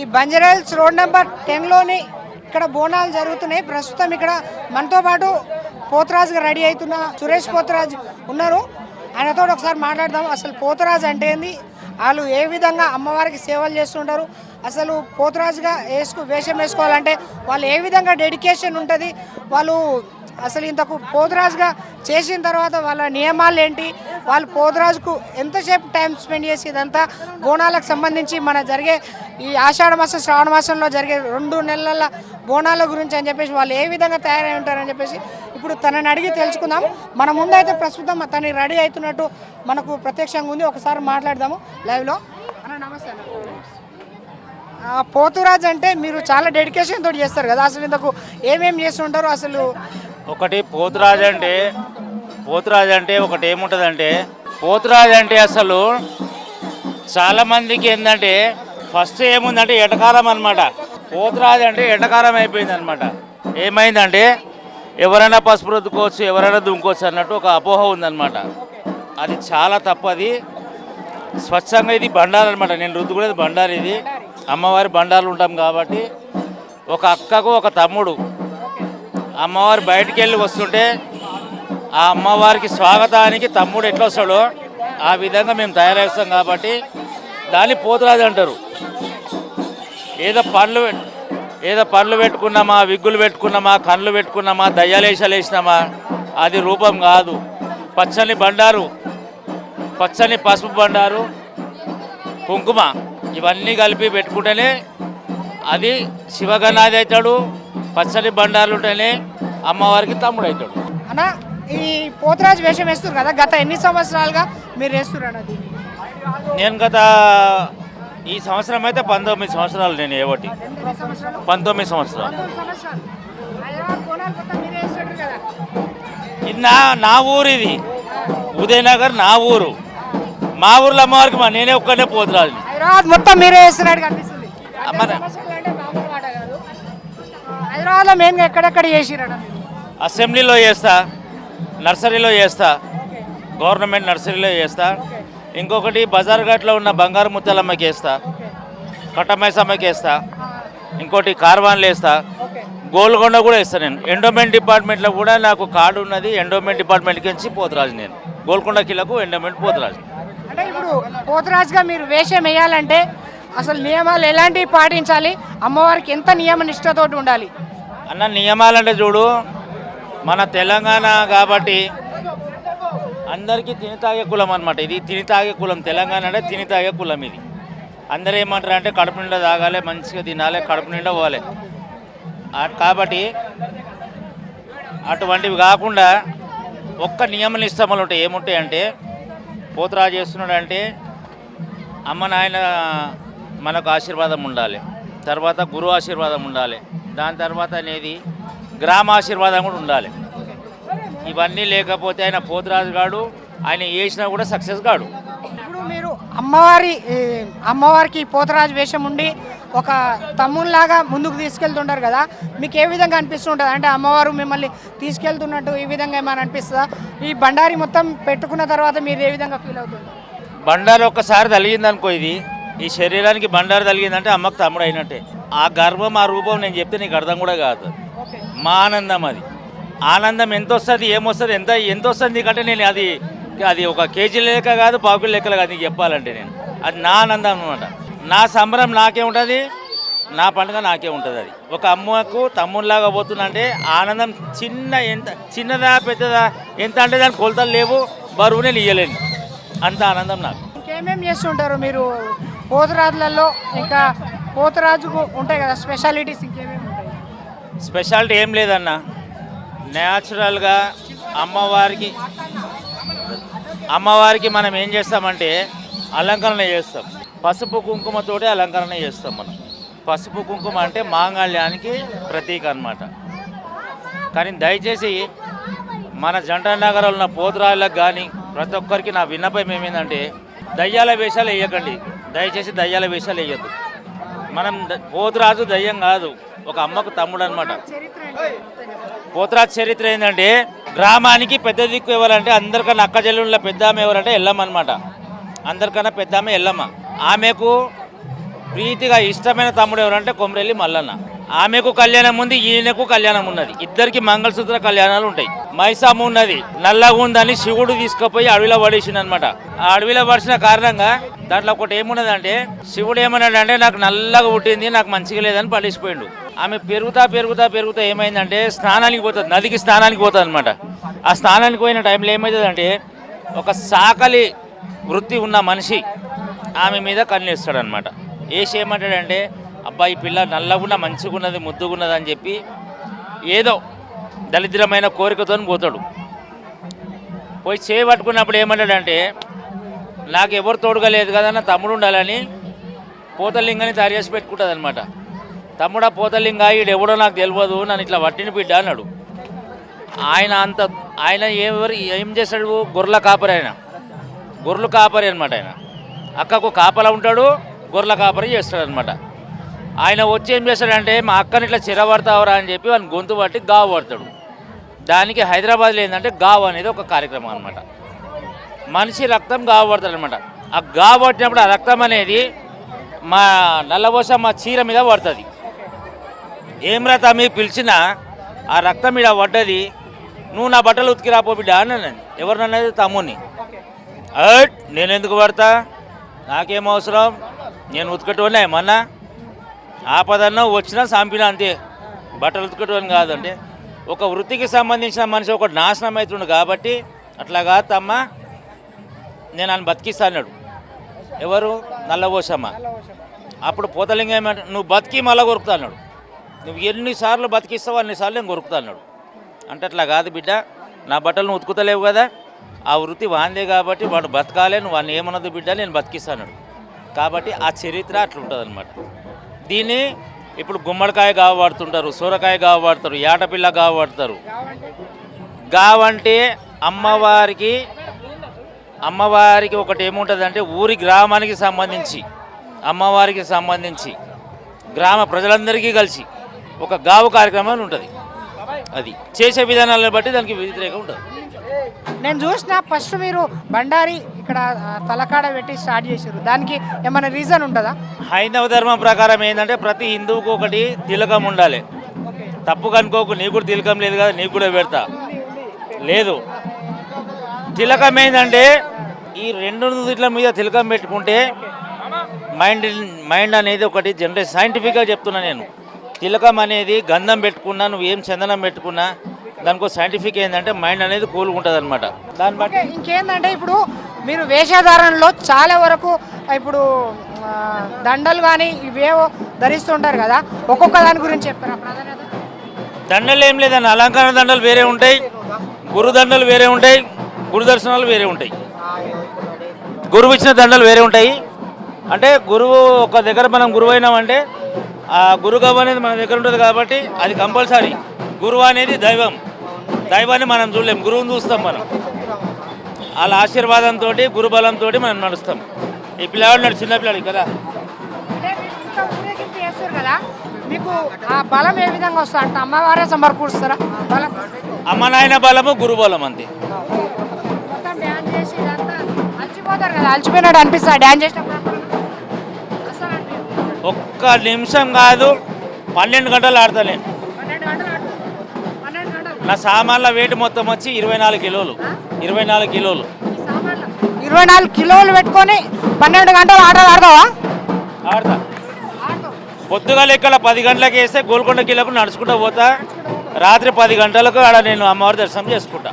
ఈ Banjara Hills road number టెన్లోని ఇక్కడ బోనాలు జరుగుతున్నాయి. ప్రస్తుతం ఇక్కడ మనతో పాటు పోతరాజ్గా రెడీ అవుతున్న సురేష్ పోతరాజ్ ఉన్నారు. ఆయనతో ఒకసారి మాట్లాడదాం. అసలు పోతరాజ్ అంటే ఏంది? వాళ్ళు ఏ విధంగా అమ్మవారికి సేవలు చేస్తుంటారు? అసలు పోతరాజుగా వేసుకు వేషం వేసుకోవాలంటే వాళ్ళు ఏ విధంగా డెడికేషన్ ఉంటుంది? వాళ్ళు అసలు ఇంతకు పోతురాజుగా చేసిన తర్వాత వాళ్ళ నియమాలు ఏంటి? వాళ్ళు పోతురాజుకు ఎంతసేపు టైం స్పెండ్ చేసి ఇదంతా బోనాలకు సంబంధించి మన జరిగే ఈ ఆషాఢ మాసం శ్రావణ మాసంలో జరిగే రెండు నెలల బోనాల గురించి అని చెప్పేసి వాళ్ళు ఏ విధంగా తయారై ఉంటారని చెప్పేసి ఇప్పుడు తనని అడిగి తెలుసుకుందాం. మన ముందైతే ప్రస్తుతం తను రెడీ అవుతున్నట్టు మనకు ప్రత్యక్షంగా ఉంది. ఒకసారి మాట్లాడదాము లైవ్లో. అన్న నమస్తే పోతురాజ్ అంటే మీరు చాలా డెడికేషన్ తోటి చేస్తారు కదా. అసలు ఇంతకు ఏమేమి చేస్తుంటారు? అసలు ఒకటి పోతురాజ్ అంటే పోతురాజు అంటే ఒకటి ఏముంటుందంటే పోతురాజు అంటే అసలు చాలా మందికి ఏంటంటే ఫస్ట్ ఏముందంటే ఎటకారం అనమాట పోతురాజు అంటే ఎటకారం అయిపోయింది అనమాట ఏమైందంటే ఎవరైనా పసుపు రుద్దుకోవచ్చు ఎవరైనా దుమ్ముకోవచ్చు అన్నట్టు ఒక అపోహ ఉందన్నమాట. అది చాలా తప్పది స్వచ్ఛంగా ఇది బండారు అనమాట నేను రుద్దుకునేది బండారు ఇది. అమ్మవారి బండారులు ఉంటాం కాబట్టి ఒక అక్కకు ఒక తమ్ముడు అమ్మవారు బయటికి వెళ్ళి వస్తుంటే ఆ అమ్మవారికి స్వాగతానికి తమ్ముడు ఎట్లా వస్తాడో ఆ విధంగా మేము తయారేస్తాం కాబట్టి దాన్ని పోతురాజు అంటారు. ఏదో పండ్లు ఏదో పండ్లు పెట్టుకున్నామా విగ్గులు పెట్టుకున్నామా కళ్ళు పెట్టుకున్నామా దయ్యాలేషాలు వేసినామా అది రూపం కాదు. పచ్చని బండారు పచ్చని పసుపు బండారు కుంకుమ ఇవన్నీ కలిపి పెట్టుకుంటేనే అది శివగణాది అవుతాడు పచ్చని బండారులు ఉంటేనే అమ్మవారికి తమ్ముడు అవుతాడు. అన్నా ఈ పోతురాజు వేషం వేస్తారు కదా గత ఎన్ని సంవత్సరాలుగా మీరు వేస్తున్నారు దీన్ని? నేను గత ఈ సంవత్సరం అయితే పంతొమ్మిది సంవత్సరాలు నేను ఏవటి పంతొమ్మిది సంవత్సరాలు. ఇది నా నా ఊరు ఇది. ఉదయనగర్ నా ఊరు. మా ఊర్లో అమ్మవారికి మా నేనే ఒక్కనే హైదరాబాద్ మొత్తం మీరే వేస్తున్నట్టు కనిపిస్తుంది. హైదరాబాద్లో మెయిన్గా ఎక్కడెక్కడ మీరు? అసెంబ్లీలో చేస్తా. నర్సరీలో చేస్తా. గవర్నమెంట్ నర్సరీలో చేస్తా. ఇంకొకటి బజార్ ఘాట్లో ఉన్న బంగారు ముత్యాలమ్మకి వేస్తా. కట్టమైసమ్మకి వేస్తా. ఇంకోటి కార్వాన్లు వేస్తా. గోల్కొండ కూడా వేస్తాను నేను. ఎండోమెంట్ డిపార్ట్మెంట్లో కూడా నాకు కార్డు ఉన్నది. ఎండోమెంట్ డిపార్ట్మెంట్కి వచ్చి పోతురాజు నేను. గోల్కొండ కిలకు ఎండోమెంట్ పోతురాజు. అంటే ఇప్పుడు పోతురాజుగా మీరు వేషం వేయాలంటే అసలు నియమాలు ఎలాంటివి పాటించాలి? అమ్మవారికి ఎంత నియమ నిష్ఠతోటి ఉండాలి? అన్న నియమాలంటే చూడు మన తెలంగాణ కాబట్టి అందరికీ తిని తాగే కులం అనమాట ఇది తిని తాగే కులం. తెలంగాణ అంటే తిని తాగే కులం ఇది. అందరూ ఏమంటారు అంటే కడుపు నిండా తాగాలి మంచిగా తినాలి కడుపు నిండా పోవాలి. కాబట్టి అటువంటివి కాకుండా ఒక్క నియమ నిష్టములు ఉంటాయి ఏముంటాయి అంటే పోతురాజు చేస్తున్నాడు అంటే అమ్మ నాయన మనకు ఆశీర్వాదం ఉండాలి. తర్వాత గురు ఆశీర్వాదం ఉండాలి. దాని తర్వాత అనేది గ్రామ ఆశీర్వాదం కూడా ఉండాలి. ఇవన్నీ లేకపోతే ఆయన పోతురాజు గాడు ఆయన చేసినా కూడా సక్సెస్ కాడు ఇప్పుడు మీరు అమ్మవారి అమ్మవారికి పోతరాజు వేషం ఉండి ఒక తమ్ముళ్ళలాగా ముందుకు తీసుకెళ్తుంటారు కదా మీకు ఏ విధంగా అనిపిస్తుంటుంది అంటే అమ్మవారు మిమ్మల్ని తీసుకెళ్తున్నట్టు ఈ విధంగా ఏమైనా అనిపిస్తుందా? ఈ బండారి మొత్తం పెట్టుకున్న తర్వాత మీరు ఏ విధంగా ఫీల్ అవుతుంది బండారు ఒక్కసారి తలిగింది అనుకో ఇది. ఈ శరీరానికి బండారు తలిగిందంటే అమ్మకు తమ్ముడు అయినట్టే. ఆ గర్వం ఆ రూపం నేను చెప్తే నీకు అర్థం కూడా కాదు. మా ఆనందం అది. ఆనందం ఎంత వస్తుంది ఏమొస్తుంది ఎంత ఎంత వస్తుంది నీకంటే నేను అది అది ఒక కేజీ లెక్క కాదు పావుకిల లెక్కలు కాదు నీకు చెప్పాలంటే నేను. అది నా ఆనందం అనమాట నా సంబరం నాకే ఉంటుంది నా పండుగ నాకే ఉంటుంది అది. ఒక అమ్మకు తమ్ముళ్ళలాగా పోతుందంటే ఆనందం చిన్న ఎంత చిన్నదా పెద్దదా ఎంత అంటే దాని కొలతలు లేవు బరువు నేను ఇయ్యలేను అంత ఆనందం నాకు. ఇంకేమేమి చేస్తుంటారు మీరు? పోతురాజులలో ఇంకా పోతురాజుకు ఉంటాయి కదా స్పెషాలిటీస్ ఇంకేమేమి స్పెషాలిటీ ఏం లేదన్న. న్యాచురల్గా అమ్మవారికి అమ్మవారికి మనం ఏం చేస్తామంటే అలంకరణ చేస్తాం. పసుపు కుంకుమతోటి అలంకరణ చేస్తాం మనం. పసుపు కుంకుమ అంటే మాంగళ్యానికి ప్రతీక అన్నమాట. కానీ దయచేసి మన జంట నగరంలో ఉన్న పోతురాళ్ళకు కానీ ప్రతి ఒక్కరికి నా విన్నపం ఏమైందంటే దయ్యాల వేషాలు వేయకండి. దయచేసి దయ్యాల వేషాలు వేయద్దు. మనం పోతురాజు దయ్యం కాదు ఒక అమ్మకు తమ్ముడు అనమాట పోతురాజు చరిత్ర ఏంటంటే గ్రామానికి పెద్ద దిక్కు ఎవరంటే అందరికన్నా అక్క చెల్లెళ్ళ పెద్ద ఆమె ఎవరంటే ఎల్లమ్మ అనమాట అందరికన్నా పెద్ద ఆమె ఎల్లమ్మ. ఆమెకు ప్రీతిగా ఇష్టమైన తమ్ముడు ఎవరంటే కొమరెల్లి మల్లన్న. ఆమెకు కళ్యాణం ఉంది ఈయనకు కళ్యాణం ఉన్నది. ఇద్దరికి మంగళసూత్ర కళ్యాణాలు ఉంటాయి. మైసాము ఉన్నది నల్లగా ఉందని శివుడు తీసుకుపోయి అడవిలో పడేసింది అనమాట ఆ అడవిలో పడిచిన కారణంగా దాంట్లో ఒకటి ఏమున్నదంటే శివుడు ఏమన్నాడంటే నాకు నల్లగా పుట్టింది నాకు మంచిగా లేదని పడేసిపోయిండు. ఆమె పెరుగుతా పెరుగుతా పెరుగుతా ఏమైందంటే స్నానానికి పోతుంది నదికి స్నానానికి పోతుంది అనమాట ఆ స్నానానికి పోయిన టైంలో ఏమవుతుందంటే ఒక సాకలి వృత్తి ఉన్న మనిషి ఆమె మీద కన్నేస్తాడు అనమాట వేసి ఏమంటాడంటే అబ్బాయి పిల్ల నల్లగున్న మంచిగున్నది ముద్దుగున్నది అని చెప్పి ఏదో దరిద్రమైన కోరికతో పోతాడు. పోయి చేయి పట్టుకున్నప్పుడు ఏమంటాడంటే నాకు ఎవరు తోడుగా లేదు కదా నా తమ్ముడు ఉండాలని పోతలింగని తయారు చేసి పెట్టుకుంటుంది అనమాట తమ్ముడా పోతలింగ ఎవడో నాకు తెలియదు నన్ను ఇట్లా వట్టిని బిడ్డ అన్నాడు. ఆయన అంత ఆయన ఎవరు ఏం చేస్తాడు గొర్రెల కాపరి ఆయన. గొర్రెలు కాపరి అనమాట ఆయన. అక్కకు కాపలా ఉంటాడు. గొర్రెల కాపరి చేస్తాడు అనమాట ఆయన వచ్చి ఏం చేస్తాడంటే మా అక్కని ఇట్లా చిరబడతావరా అని చెప్పి వాని గొంతు పట్టి గావు పడతాడు. దానికి హైదరాబాద్లో ఏంటంటే గావు అనేది ఒక కార్యక్రమం అనమాట మనిషి రక్తం గావు పడతాడు అనమాట ఆ గావు పట్టినప్పుడు ఆ రక్తం అనేది మా నల్లబోస మా చీర మీద పడుతుంది. ఏం రా తమ్మి పిలిచినా ఆ రక్తం మీద పడ్డది. నువ్వు నా బట్టలు ఉతికిరాపో బిడ్డ అన్నాను ఎవరినన్నది? తమ్ముని అట్ నేను ఎందుకు పడతా? నాకేం అవసరం? నేను ఉతికటోనే ఏమన్నా ఆపదన్నా వచ్చినా చంపినా అంతే. బట్టలు ఉతికటోని కాదంటే ఒక వృత్తికి సంబంధించిన మనిషి ఒకటి నాశనం అవుతుండు కాబట్టి అట్లా కాదు తమ్మ నేను ఆయన బతికిస్తా ఎవరు? నల్లబోసమ్మ. అప్పుడు పోతలింగం ఏమంటే నువ్వు బతికి మళ్ళా కొరుకుతాన్నాడు. నువ్వు ఎన్నిసార్లు బతికిస్తావు అన్నిసార్లు నేను కొరుకుతాన్నాడు. అంటే అట్లా కాదు బిడ్డ. నా బట్టలు నువ్వు ఉతుకుతలేవు కదా. ఆ వృత్తి వాందే కాబట్టి వాడు బతకాలే. నువ్వు వాడిని ఏమన్నది బిడ్డ. నేను బతికిస్తాను కాబట్టి ఆ చరిత్ర అట్లా ఉంటుంది అనమాట దీన్ని ఇప్పుడు గుమ్మడికాయ కావబడుతుంటారు సూరకాయ కావబడతారు ఏటపిల్ల కావబడతారు గావంటే అమ్మవారికి అమ్మవారికి ఒకటి ఏముంటుందంటే ఊరి గ్రామానికి సంబంధించి అమ్మవారికి సంబంధించి గ్రామ ప్రజలందరికీ కలిసి ఒక గావు కార్యక్రమం ఉంటుంది. అది చేసే విధానాలను బట్టి దానికి వ్యతిరేకం ఉంటుంది. నేను చూసిన ఫస్ట్ మీరు బండారి ఇక్కడ తలకాడ పెట్టి స్టార్ట్ చేశారు. దానికి ఏమైనా రీజన్ ఉంటుందా? హైందవ ధర్మం ప్రకారం ఏంటంటే ప్రతి హిందువుకు ఒకటి తిలకం ఉండాలి. తప్పు కనుకోకు నీకు కూడా తిలకం లేదు కదా నీకు కూడా పెడతా. లేదు. తిలకం ఏంటంటే ఈ రెండు నుదుట్ల మీద తిలకం పెట్టుకుంటే మైండ్ మైండ్ అనేది ఒకటి జనరేట్ సైంటిఫిక్గా చెప్తున్నా నేను. తిలకం అనేది గంధం పెట్టుకున్నా నువ్వు ఏం చందనం పెట్టుకున్నా దానికో సైంటిఫిక్ ఏంటంటే మైండ్ అనేది కూలుకుంటుంది అనమాట దాన్ని బట్టి ఇంకేందంటే ఇప్పుడు మీరు వేషధారణలో చాలా వరకు ఇప్పుడు దండలు కానీ ఇవేవో ధరిస్తుంటారు కదా ఒక్కొక్క దాని గురించి ప్రాధాన్యత దండలు ఏం లేదన్న అలంకరణ దండలు వేరే ఉంటాయి గురు దండలు వేరే ఉంటాయి గురు దర్శనాలు వేరే ఉంటాయి. గురువు ఇచ్చిన దండలు వేరే ఉంటాయి. అంటే గురువు ఒక దగ్గర మనం గురువు అయినామంటే ఆ గురుగవ్వ అనేది మన దగ్గర ఉంటుంది కాబట్టి అది కంపల్సరీ. గురువు అనేది దైవం. దైవాన్ని మనం చూడలేం. గురువుని చూస్తాం మనం. వాళ్ళ ఆశీర్వాదంతో గురుబలంతో మనం నడుస్తాం. ఈ పిల్లవాడు నాడు చిన్న పిల్లాడు కదా. కదా మీకు ఆ బలం ఏ విధంగా అంటే అమ్మవారే సమర్కూరుస్తారా బలం. అమ్మ నాయన బలము గురు బలం అంతే. అలసిపోతారు కదా డ్యాన్స్ చేసినప్పుడు. ఒక్క నిమిషం కాదు పన్నెండు గంటలు ఆడతా నేను. నా సామాన్ల వెయిట్ మొత్తం వచ్చి ఇరవై నాలుగు కిలోలు. ఇరవై నాలుగు కిలోలు. ఇరవై నాలుగు కిలోలు పెట్టుకొని పన్నెండు గంటలు ఆటలు ఆడతావా? ఆడతా. పొద్దుగా లెక్కల పది గంటలకు వేస్తే గోల్కొండ కిలోకు నడుచుకుంటూ పోతా. రాత్రి పది గంటలకు ఆడ నేను అమ్మవారి దర్శనం చేసుకుంటా.